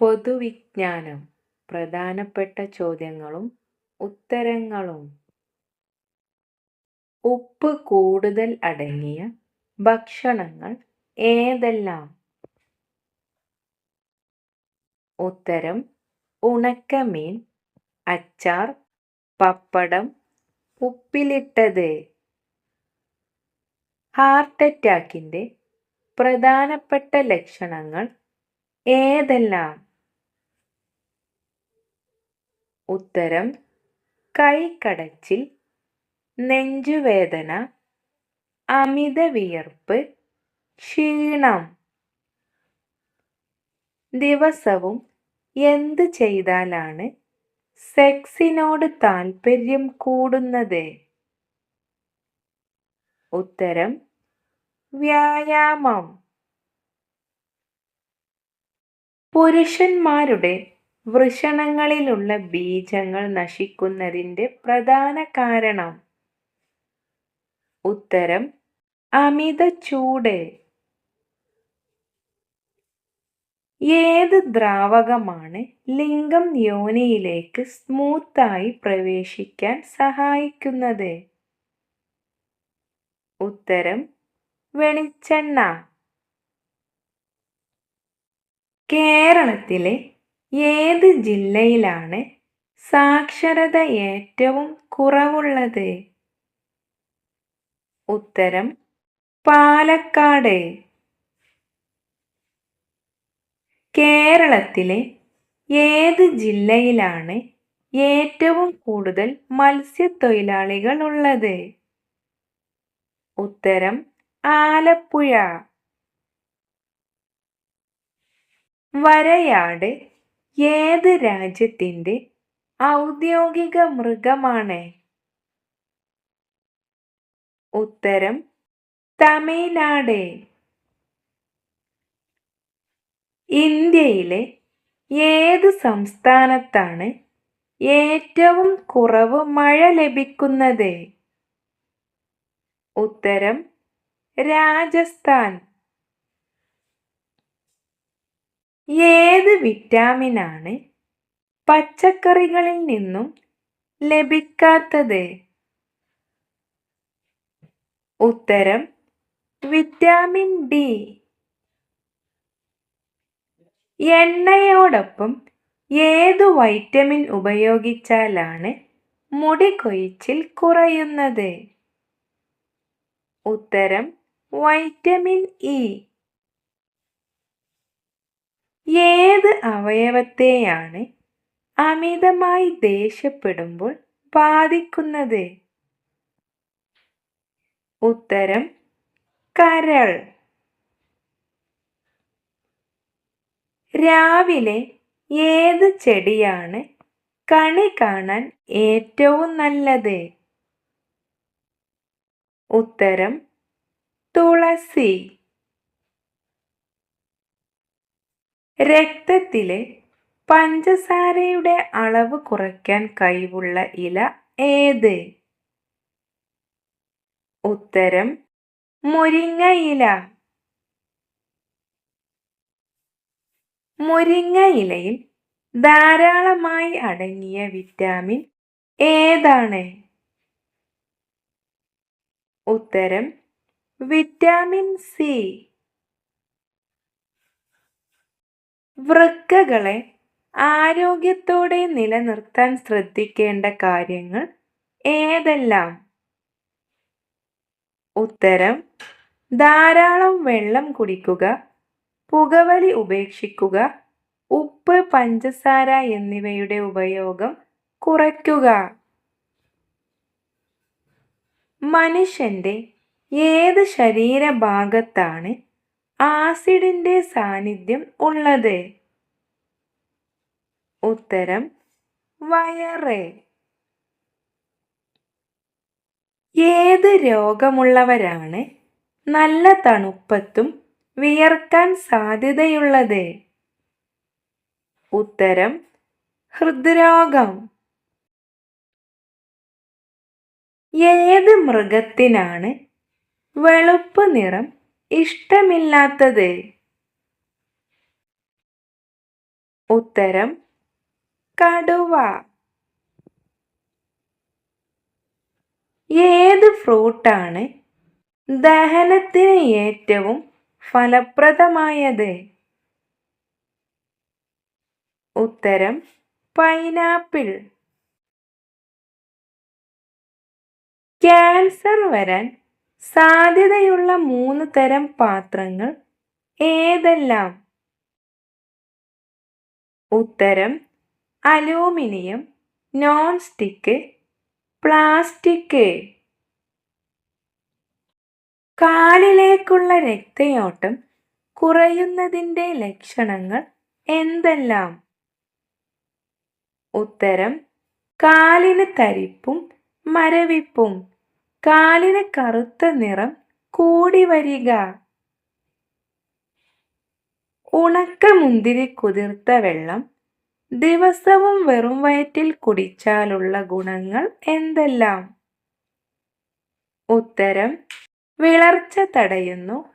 പൊതുവിജ്ഞാനം. പ്രധാനപ്പെട്ട ചോദ്യങ്ങളും ഉത്തരങ്ങളും. ഉപ്പ് കൂടുതൽ അടങ്ങിയ ഭക്ഷണങ്ങൾ ഏതെല്ലാം? ഉത്തരം ഉണക്കമീൻ അച്ചാർ പപ്പടം ഉപ്പിലിട്ടത്. ഹാർട്ട് അറ്റാക്കിന്റെ പ്രധാനപ്പെട്ട ലക്ഷണങ്ങൾ ഏതെല്ലാം? ഉത്തരം കൈക്കടച്ചിൽ നെഞ്ചുവേദന അമിത വിയർപ്പ് ക്ഷീണം. ദിവസവും എന്ത് ചെയ്താലാണ് സെക്സിനോട് താൽപ്പര്യം കൂടുന്നത്? ഉത്തരം വ്യായാമം. പുരുഷന്മാരുടെ വൃഷണങ്ങളിലുള്ള ബീജങ്ങൾ നശിക്കുന്നതിന്റെ പ്രധാന കാരണം. ഉത്തരം അമിത ചൂട്. ഏത് ദ്രാവകമാണ് ലിംഗം യോനിയിലേക്ക് സ്മൂത്തായി പ്രവേശിക്കാൻ സഹായിക്കുന്നത്? ഉത്തരം വെളിച്ചെണ്ണ. കേരളത്തിലെ ഏത് ജില്ലയിലാണ് സാക്ഷരത ഏറ്റവും കുറവുള്ളത്? ഉത്തരം പാലക്കാട്. കേരളത്തിലെ ഏത് ജില്ലയിലാണ് ഏറ്റവും കൂടുതൽ മത്സ്യത്തൊഴിലാളികൾ ഉള്ളത് ഉത്തരം ആലപ്പുഴ. വരയാട് ഏത് രാജ്യത്തിന്റെ ഔദ്യോഗിക മൃഗമാണ്? ഉത്തരം തമിഴ്നാട്. ഇന്ത്യയിലെ ഏത് സംസ്ഥാനത്താണ് ഏറ്റവും കുറവ് മഴ ലഭിക്കുന്നത്? ഉത്തരം രാജസ്ഥാൻ. ഏത് വിറ്റാമിനാണ് പച്ചക്കറികളിൽ നിന്നും ലഭിക്കാത്തത്? ഉത്തരം വിറ്റാമിൻ ഡി. എണ്ണയോടൊപ്പം ഏത് വൈറ്റമിൻ ഉപയോഗിച്ചാലാണ് മുടി കൊഴിച്ചിൽ കുറയുന്നത്? ഉത്തരം വൈറ്റമിൻ ഇ. ഏത് അവയവത്തെയാണ് അമിതമായി ദേഷ്യപ്പെടുമ്പോൾ ബാധിക്കുന്നത്? ഉത്തരം കരൾ. രാവിലെ ഏത് ചെടിയാണ് കണി കാണാൻ ഏറ്റവും നല്ലത്? ഉത്തരം തുളസി. രക്തത്തിലെ പഞ്ചസാരയുടെ അളവ് കുറയ്ക്കാൻ കഴിവുള്ള ഇല ഏത്? ഉത്തരം മുരിങ്ങ ഇല. മുരിങ്ങ ഇലയിൽ ധാരാളമായി അടങ്ങിയ വിറ്റാമിൻ ഏതാണ്? ഉത്തരം വിറ്റാമിൻ സി. വൃക്കകളെ ആരോഗ്യത്തോടെ നിലനിർത്താൻ ശ്രദ്ധിക്കേണ്ട കാര്യങ്ങൾ ഏതെല്ലാം? ഉത്തരം ധാരാളം വെള്ളം കുടിക്കുക പുകവലി ഉപേക്ഷിക്കുക ഉപ്പ് പഞ്ചസാര എന്നിവയുടെ ഉപയോഗം കുറയ്ക്കുക. മനുഷ്യന്റെ ഏത് ശരീരഭാഗത്താണ് ആസിഡിന്റെ സാന്നിധ്യം ഉള്ളത്. ഉത്തരം വയറ്. ഏത് രോഗമുള്ളവരാണ് നല്ല തണുപ്പത്തും വിയർക്കാൻ സാധ്യതയുള്ളത്? ഉത്തരം ഹൃദ്രോഗം. ഏത് മൃഗത്തിനാണ് വെളുപ്പ് നിറം ഇഷ്ടമില്ലാത്തത്? ഉത്തരം കടുവ. ഏത് ഫ്രൂട്ടാണ് ദഹനത്തിന് ഏറ്റവും ഫലപ്രദമായത്? ഉത്തരം പൈനാപ്പിൾ. ക്യാൻസർ വരാൻ സാധ്യതയുള്ള മൂന്ന് തരം പാത്രങ്ങൾ ഏതെല്ലാം? ഉത്തരം അലൂമിനിയം നോൺ സ്റ്റിക്ക് പ്ലാസ്റ്റിക്. കാലിലേക്കുള്ള രക്തയോട്ടം കുറയുന്നതിന്റെ ലക്ഷണങ്ങൾ എന്തെല്ലാം? ഉത്തരം കാലിന് തരിപ്പും മരവിപ്പും. കാലിന് കറുത്ത നിറം കൂടി വരിക. ഉണക്കമുന്തിരി കുതിർത്ത വെള്ളം ദിവസവും വെറും വയറ്റിൽ കുടിച്ചാലുള്ള ഗുണങ്ങൾ എന്തെല്ലാം? ഉത്തരം വിളർച്ച തടയുന്നു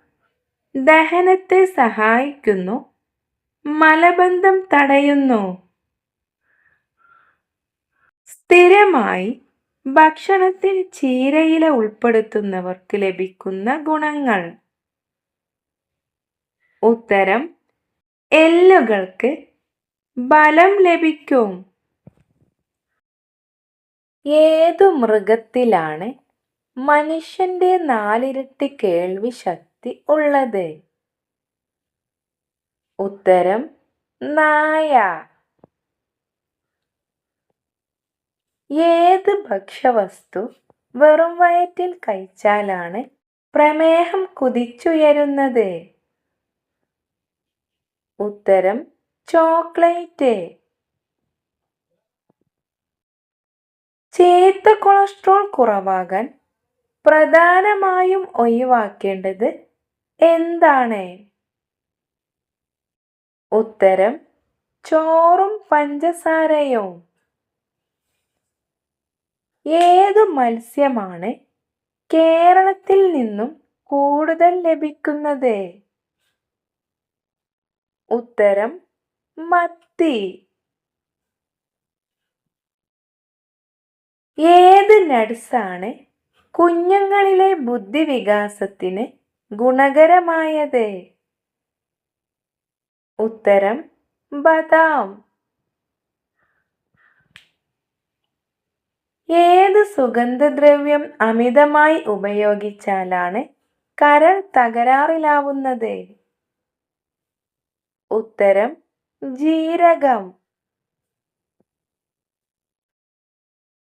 ദഹനത്തെ സഹായിക്കുന്നു മലബന്ധം തടയുന്നു. സ്ഥിരമായി ഭക്ഷണത്തിൽ ചീരയില ഉൾപ്പെടുത്തുന്നവർക്ക് ലഭിക്കുന്ന ഗുണങ്ങൾ. ഉത്തരം എല്ലുകൾക്ക് ബലം ലഭിക്കും. ഏതു മൃഗത്തിലാണ് മനുഷ്യന്റെ നാലിരട്ടി കേൾവി ശക്തി ഉള്ളത്? ഉത്തരം നായ. ഏത് ഭക്ഷ്യവസ്തു വെറും വയറ്റിൽ കഴിച്ചാലാണ് പ്രമേഹം കുതിച്ചുയരുന്നത്? ഉത്തരം ചോക്ലേറ്റ്. ചീത്ത കൊളസ്ട്രോൾ കുറവാകാൻ പ്രധാനമായും ഒഴിവാക്കേണ്ടത് എന്താണ്? ഉത്തരം ചോറും പഞ്ചസാരയും. ഏതു മത്സ്യമാണ് കേരളത്തിൽ നിന്നും കൂടുതൽ ലഭിക്കുന്നത്? ഉത്തരം മത്തി. ഏത് നട്സാണ് കുഞ്ഞുങ്ങളിലെ ബുദ്ധിവികാസത്തിന് ഗുണകരമായത്? ഉത്തരം ബദാം. ഏത് സുഗന്ധദ്രവ്യം അമിതമായി ഉപയോഗിച്ചാലാണ് കരൾ തകരാറിലാവുന്നത്? ഉത്തരം ജീരകം.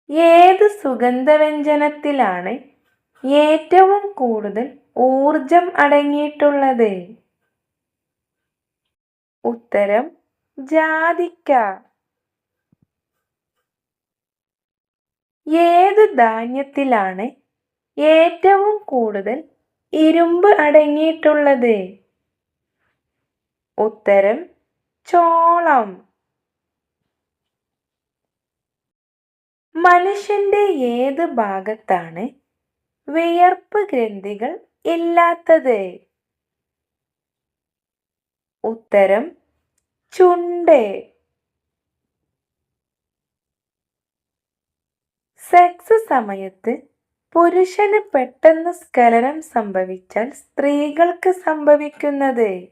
ഏത് സുഗന്ധവ്യഞ്ജനത്തിലാണ് ഏറ്റവും കൂടുതൽ ഊർജം അടങ്ങിയിട്ടുള്ളത്? ഉത്തരം ജാതിക്ക. ഏത് ധാന്യത്തിലാണ് ഏറ്റവും കൂടുതൽ ഇരുമ്പ് അടങ്ങിയിട്ടുള്ളത്? ഉത്തരം ചോളം. മനുഷ്യന്റെ ഏത് ഭാഗത്താണ് വിയർപ്പ് ഗ്രന്ഥികൾ ഇല്ലാത്തത്? ഉത്തരം ചുണ്ട്. സെക്സ് സമയത്ത് പുരുഷന് പെട്ടെന്ന് സ്കലനം സംഭവിച്ചാൽ സ്ത്രീകൾക്ക് സംഭവിക്കുന്നത്?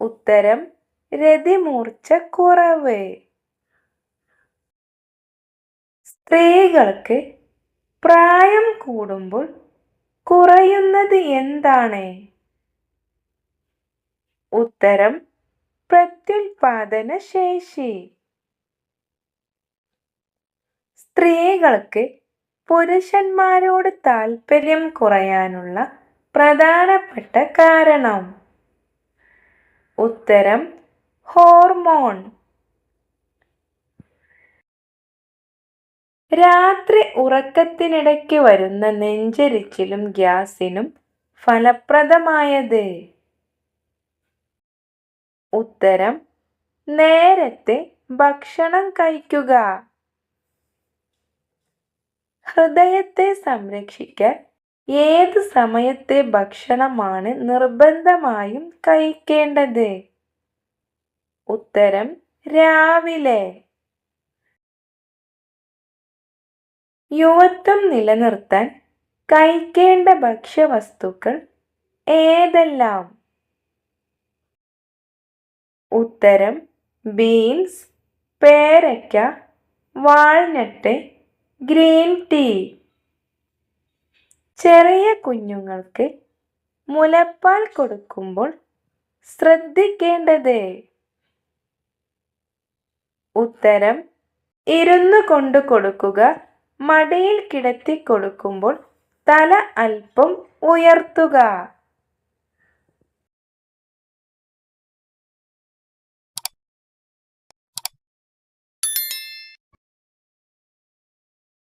ഉത്തരം രതിമൂർച്ച കുറവ്. സ്ത്രീകൾക്ക് പ്രായം കൂടുമ്പോൾ കുറയുന്നത് എന്താണ്? ഉത്തരം പ്രത്യുൽപാദന ശേഷി. സ്ത്രീകൾക്ക് പുരുഷന്മാരോട് താല്പര്യം കുറയാനുള്ള പ്രധാനപ്പെട്ട കാരണം. ഉത്തരം ഹോർമോൺ. രാത്രി ഉറക്കത്തിനിടയ്ക്ക് വരുന്ന നെഞ്ചരിച്ചിലും ഗ്യാസിനും ഫലപ്രദമായത്. ഉത്തരം നേരത്തെ ഭക്ഷണം കഴിക്കുക. ഹൃദയത്തെ സംരക്ഷിക്കാൻ ഏത് സമയത്തെ ഭക്ഷണമാണ് നിർബന്ധമായും കഴിക്കേണ്ടത്? ഉത്തരം രാവിലെ. യുവത്വം നിലനിർത്താൻ കഴിക്കേണ്ട ഭക്ഷ്യവസ്തുക്കൾ ഏതെല്ലാം? ഉത്തരം ബീൻസ് പേരയ്ക്ക വാൾനട്ട് ഗ്രീൻ ടീ. ചെറിയ കുഞ്ഞുങ്ങൾക്ക് മുലപ്പാൽ കൊടുക്കുമ്പോൾ ശ്രദ്ധിക്കേണ്ടത്. ഉത്തരം ഇരുന്നു കൊണ്ട് കൊടുക്കുക. മടിയിൽ കിടത്തി കൊടുക്കുമ്പോൾ തല അല്പം ഉയർത്തുക.